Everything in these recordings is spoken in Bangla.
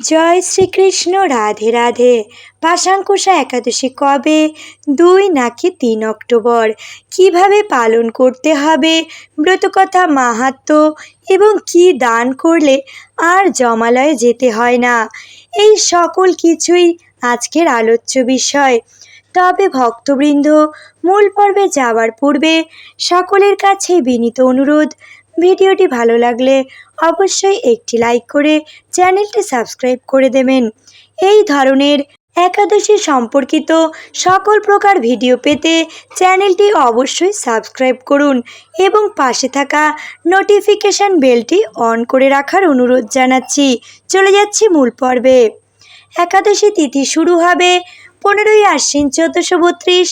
জয় শ্রীকৃষ্ণ, রাধে রাধে। পাশাঙ্কুশা একাদশী কবে? দুই নাকি তিন অক্টোবর? কীভাবে পালন করতে হবে? ব্রতকথা মাহাত্ম্য এবং কি দান করলে আর জমালয়ে যেতে হয় না? এই সকল কিছুই আজকের আলোচ্য বিষয়। তবে ভক্তবৃন্দ, মূল পর্বে যাওয়ার পূর্বে সকলের কাছে বিনীত অনুরোধ ভিডিওটি ভালো লাগলে অবশ্যই একটি লাইক করে চ্যানেলটি সাবস্ক্রাইব করে দেবেন। এই ধরনের একাদশী সম্পর্কিত সকল প্রকার ভিডিও পেতে চ্যানেলটি অবশ্যই সাবস্ক্রাইব করুন এবং পাশে থাকা নোটিফিকেশান বেলটি অন করে রাখার অনুরোধ জানাচ্ছি। চলে যাচ্ছি মূল পর্বে। একাদশী তিথি শুরু হবে পনেরোই আশ্বিন চোদ্দোশো বত্রিশ,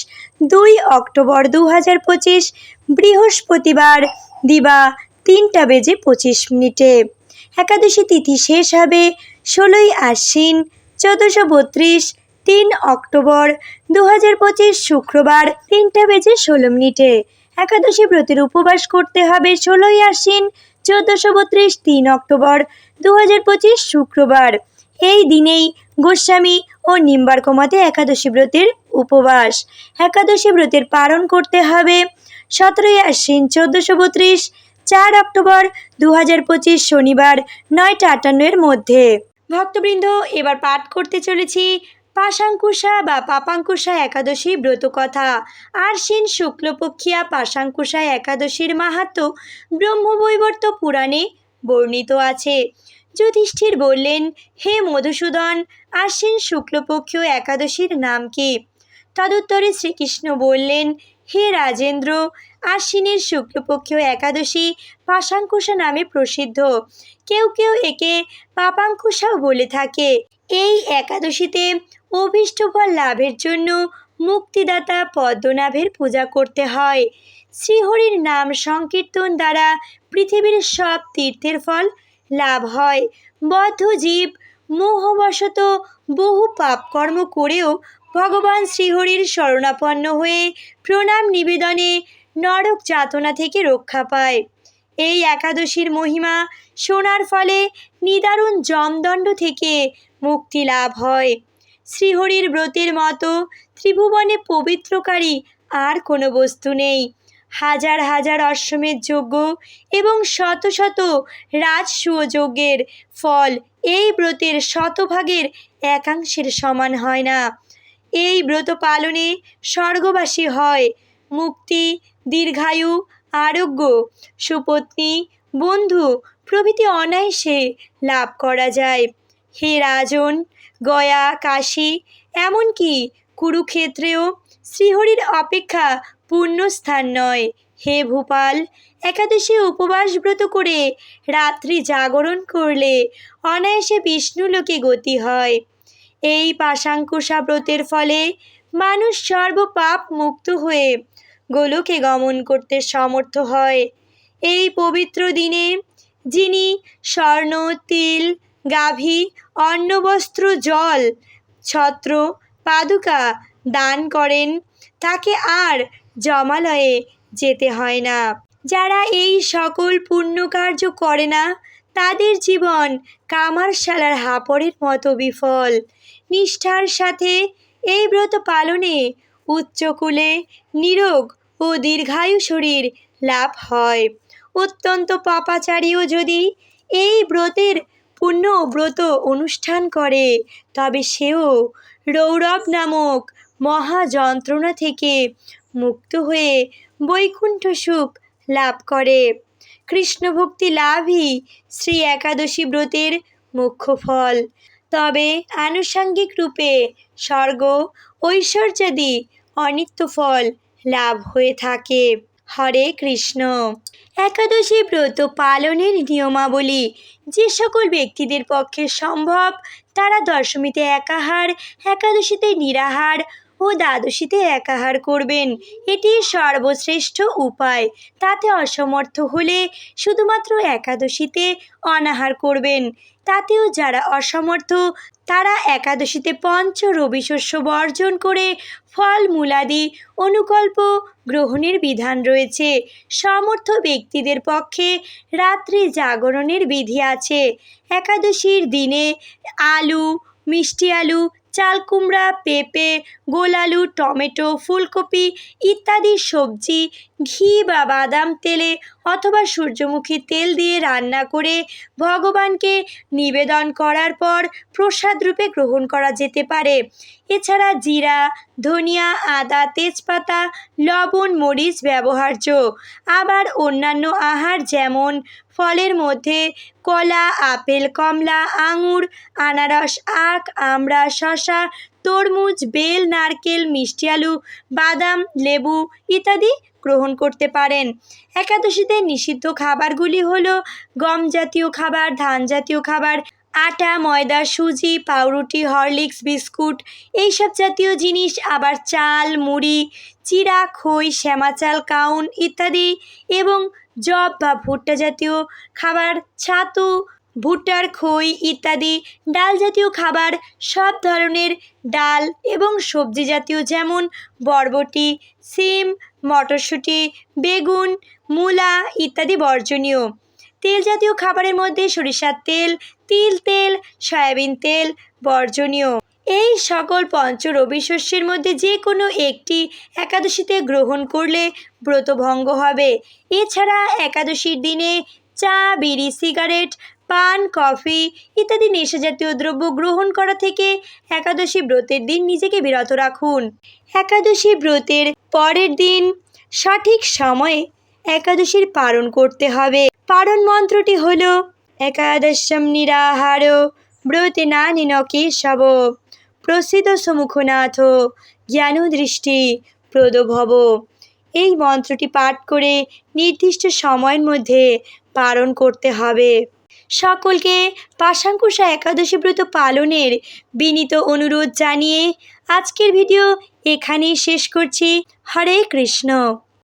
দুই অক্টোবর দু হাজার পঁচিশ, বৃহস্পতিবার দিবা তিনটা বেজে পঁচিশ মিনিটে। একাদশী তিথি শেষ হবে ষোলোই আশ্বিন চোদ্দোশো বত্রিশ, তিন অক্টোবর দু হাজার পঁচিশ শুক্রবার তিনটা বেজে ষোলো মিনিটে। একাদশী ব্রতের উপবাস করতে হবে ষোলোই আশ্বিন চোদ্দোশো বত্রিশ, তিন অক্টোবর দু হাজার পঁচিশ শুক্রবার। এই দিনেই গোস্বামী ও নিম্বার্কমতে একাদশী ব্রতের উপবাস। একাদশী ব্রতের পালন করতে হবে সতেরোই আশ্বিন চোদ্দোশো বত্রিশ চার অক্টোবর দু হাজার পঁচিশ শনিবার নয়টা আটান্নের মধ্যে। ভক্তবৃন্দ, এবার পাঠ করতে চলেছি পাশাঙ্কুশা বা পাপাঙ্কুশা একাদশী ব্রতকথা। আশ্বিন শুক্লপক্ষিয়া পাশাঙ্কুশা একাদশীর মাহাত্ম ব্রহ্মবৈবর্ত পুরাণে বর্ণিত আছে। যুধিষ্ঠির বললেন, হে মধুসূদন আশ্বিন শুক্লপক্ষীয় একাদশীর নাম কি? তদুত্তরে শ্রীকৃষ্ণ বললেন হে রাজেন্দ্র, আশ্বিনের শুক্লপক্ষীয় একাদশী পাশাঙ্কুশা নামে প্রসিদ্ধ। কেউ কেউ একে পাপাঙ্কুশাও বলে থাকে। এই একাদশীতে অভীষ্ট ফল লাভের জন্য মুক্তিদাতা পদ্মনাভের পূজা করতে হয়। শ্রীহরির নাম সংকীর্তন দ্বারা পৃথিবীর সব তীর্থের ফল লাভ হয়। বদ্ধ জীব মোহবশত বহু পাপকর্ম করেও ভগবান শ্রীহরির শরণাপন্ন হয়ে প্রণাম নিবেদনে নরক যাতনা থেকে রক্ষা পায়। এই একাদশীর মহিমা শোনার ফলে নিদারুণ জমদণ্ড থেকে মুক্তি লাভ হয়। শ্রীহরির ব্রতের মতো ত্রিভুবনে পবিত্রকারী আর কোনো বস্তু নেই। হাজার হাজার অশ্বমেধ যজ্ঞ এবং শত শত রাজসূয় যজ্ঞের ফল এই ব্রতের শতভাগের একাংশের সমান হয় না। এই ব্রত পালনে স্বর্গবাসী হয়। মুক্তি, দীর্ঘায়ু, আরোগ্য, সুপত্নী, বন্ধু প্রভৃতি অনায়াসে লাভ করা যায়। হে রাজন, গয়া, কাশী, এমনকি কুরুক্ষেত্রেও শ্রীহরির অপেক্ষা পুণ্যস্থান নয়। হে ভূপাল, একাদশী উপবাস ব্রত করে রাত্রি জাগরণ করলে অনায়াসে বিষ্ণুলোকে গতি হয়। এই পাশাঙ্কুশা ব্রতের ফলে মানুষ সর্বপাপ মুক্ত হয়ে গোলকে গমন করতে সমর্থ হয়। এই পবিত্র দিনে যিনি স্বর্ণ, তিল, গাভী, অন্নবস্ত্র, জল, ছত্র, পাদুকা দান করেন, তাকে আর জমালয়ে যেতে হয় না। যারা এই সকল পুণ্যকার্য করে না তাদের জীবন কামারশালার হাপড়ের মতো বিফল। নিষ্ঠার সাথে এই ব্রত পালনে উচ্চকুলে নিরোগ ও দীর্ঘায়ু শরীর লাভ হয়। অত্যন্ত পাপাচারীও যদি এই ব্রতের পুণ্য ব্রত অনুষ্ঠান করে, তবে সেও রৌরব নামক মহা যন্ত্রণা থেকে মুক্ত হয়ে বৈকুণ্ঠ সুখ লাভ করে। কৃষ্ণভক্তি লাভই শ্রী একাদশী ব্রতের মুখ্য ফল। তবে আনুষাঙ্গিক রূপে স্বর্গ, ঐশ্বর্যাদি অনিত্য ফল লাভ হয়ে থাকে। হরে কৃষ্ণ। একাদশী ব্রত পালনের নিয়মাবলী যে সকল ব্যক্তিদের পক্ষে সম্ভব, তারা দশমীতে একাহার, একাদশীতে নিরাহার ও দ্বাদশীতে একাহার করবেন। এটি সর্বশ্রেষ্ঠ উপায়। তাতে অসমর্থ হলে শুধুমাত্র একাদশীতে অনাহার করবেন। তাতেও যারা অসমর্থ, তারা একাদশীতে পঞ্চ রবি শস্য বর্জন করে ফল মূলাদি অনুকল্প গ্রহণের বিধান রয়েছে। সমর্থ ব্যক্তিদের পক্ষে রাত্রি জাগরণের বিধি আছে। একাদশীর দিনে আলু, মিষ্টি আলু, চাল কুমড়া, পেঁপে গোল আলু টমেটো, ফুলকপি ইত্যাদি সবজি, ঘি বা বাদাম তেলে অথবা সূর্যমুখী তেল দিয়ে রান্না করে ভগবানকে নিবেদন করার পর প্রসাদ রূপে গ্রহণ করা যেতে পারে। এছাড়া জিরা, ধনিয়া, আদা, তেজপাতা, লবণ, মরিচ ব্যবহার্য। আবার অন্যান্য আহার যেমন ফলের মধ্যে কলা, আপেল, কমলা, আঙুর, আনারস, আখ, আমড়া শশা তরমুজ, বেল, নারকেল, মিষ্টি আলু, বাদাম, লেবু ইত্যাদি গ্রহণ করতে পারেন। একাদশীতে নিষিদ্ধ খাবারগুলি হল গম জাতীয় খাবার, ধান জাতীয় খাবার, আটা, ময়দা, সুজি, পাউরুটি, হরলিক্স, বিস্কুট এইসব জাতীয় জিনিস, আবার চাল, মুড়ি, চিরা, খই, শ্যামা চাল, কাউন ইত্যাদি এবং জব বা ভুট্টা জাতীয় খাবার, ছাতু ভুট্টার খই ইত্যাদি ডাল জাতীয় খাবার, সব ধরনের ডাল এবং সবজি জাতীয় যেমন বরবটি, সিম, মটরশুঁটি, বেগুন, মূলা ইত্যাদি বর্জনীয়। তেল জাতীয় খাবারের মধ্যে সরিষার তেল, তিল তেল, সয়াবিন তেল বর্জনীয়। এই সকল পঞ্চ রবি শস্যের মধ্যে যে কোনো একটি একাদশীতে গ্রহণ করলে ব্রতভঙ্গ হবে। এছাড়া একাদশীর দিনে চা, বিড়ি, সিগারেট পান, কফি ইত্যাদি নেশাজাতীয় দ্রব্য গ্রহণ করা থেকে একাদশী ব্রতের দিন নিজেকে বিরত রাখুন। একাদশী ব্রতের পরের দিন সঠিক সময়ে একাদশীর পালন করতে হবে। পালন মন্ত্রটি হল, একাদশম নিরাহার ব্রতে না নিনকে শব। প্রসিদ্ধ সমুখনাথ জ্ঞান দৃষ্টি প্রদভব। এই মন্ত্রটি পাঠ করে নির্দিষ্ট সময়ের মধ্যে পালন করতে হবে। সকলকে পাশাঙ্কুশা একাদশী ব্রত পালনের বিনীত অনুরোধ জানিয়ে আজকের ভিডিও এখানেই শেষ করছি। হরে কৃষ্ণ।